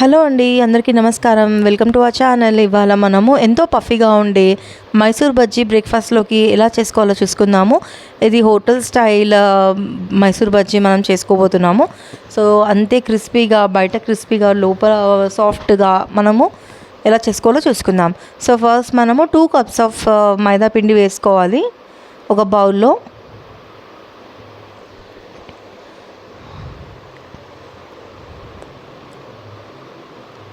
Hello అండి అందరికీ నమస్కారం. Welcome to our channel. ఇవాళ మనము ఎంతో పఫీగా ఉండే మైసూర్ బజ్జీ బ్రేక్ఫాస్ట్లోకి ఎలా చేసుకోవాలో చూసుకుందాము. ఇది హోటల్ స్టైల్ మైసూర్ బజ్జీ మనం చేసుకోబోతున్నాము. సో అంతే క్రిస్పీగా బయట క్రిస్పీగా లోపల సాఫ్ట్గా మనము ఎలా చేసుకోవాలో చూసుకుందాం. సో ఫస్ట్ మనము టూ కప్స్ ఆఫ్ మైదా పిండి వేసుకోవాలి. ఒక బౌల్లో.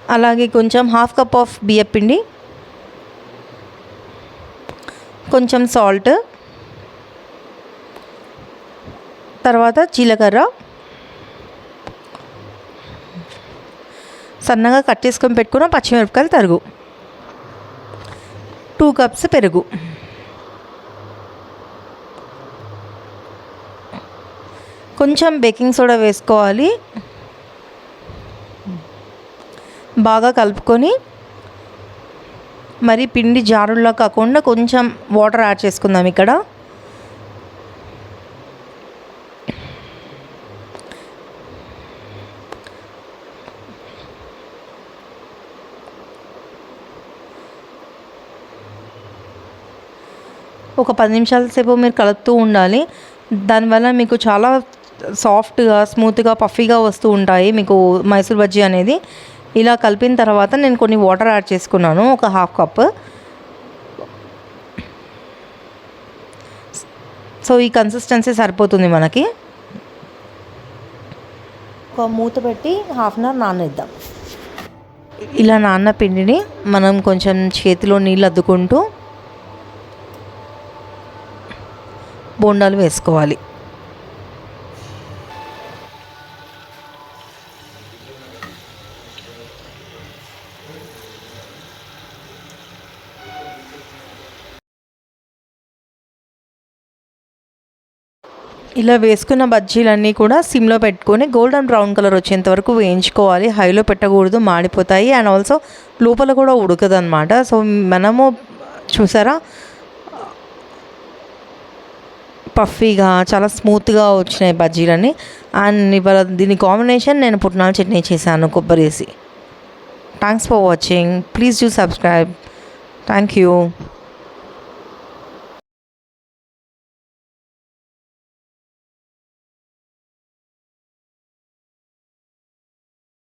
అలాగే కొంచెం హాఫ్ కప్ ఆఫ్ బియ్యం పిండి కొంచెం సాల్ట్ తర్వాత జీలకర్ర. సన్నగా కట్ చేసుకొని పెట్టుకున్న పచ్చిమిరపకాయలు తరుగు. టూ కప్స్ పెరుగు. కొంచెం బేకింగ్ సోడా వేసుకోవాలి. బాగా కలుపుకొని మరి పిండి జారుల్లో కాకుండా కొంచెం వాటర్ యాడ్ చేసుకుందాం ఇక్కడ. ఒక పది నిమిషాల సేపు మీరు కలుపుతూ ఉండాలి. దానివల్ల మీకు చాలా సాఫ్ట్గా స్మూత్గా పఫీగా వస్తూ ఉంటాయి. మీకు మైసూర్ బజ్జీ అనేది. ఇలా కలిపిన తర్వాత నేను కొన్ని వాటర్ యాడ్ చేసుకున్నాను ఒక హాఫ్ కప్ సో ఈ కన్సిస్టెన్సీ సరిపోతుంది మనకి. ఒక మూత పెట్టి హాఫ్ అన్ అవర్ నానేద్దాం. ఇలా నాన్న పిండిని మనం కొంచెం చేతిలో నీళ్ళు అద్దుకుంటూ బోండాలు వేసుకోవాలి. ఇలా వేసుకున్న బజ్జీలన్నీ కూడా సిమ్లో పెట్టుకొని గోల్డెన్ బ్రౌన్ కలర్ వచ్చేంత వరకు వేయించుకోవాలి. హైలో పెట్టకూడదు మాడిపోతాయి. అండ్ ఆల్సో లోపల కూడా ఉడకదనమాట సో మనము చూసారా? పఫీగా చాలా స్మూత్గా వచ్చినాయి బజ్జీలని అండ్ ఇవాళ దీని కాంబినేషన్ నేను పుట్నాల చట్నీ చేశాను కొబ్బరి వేసి. Thanks for watching please do subscribe thank you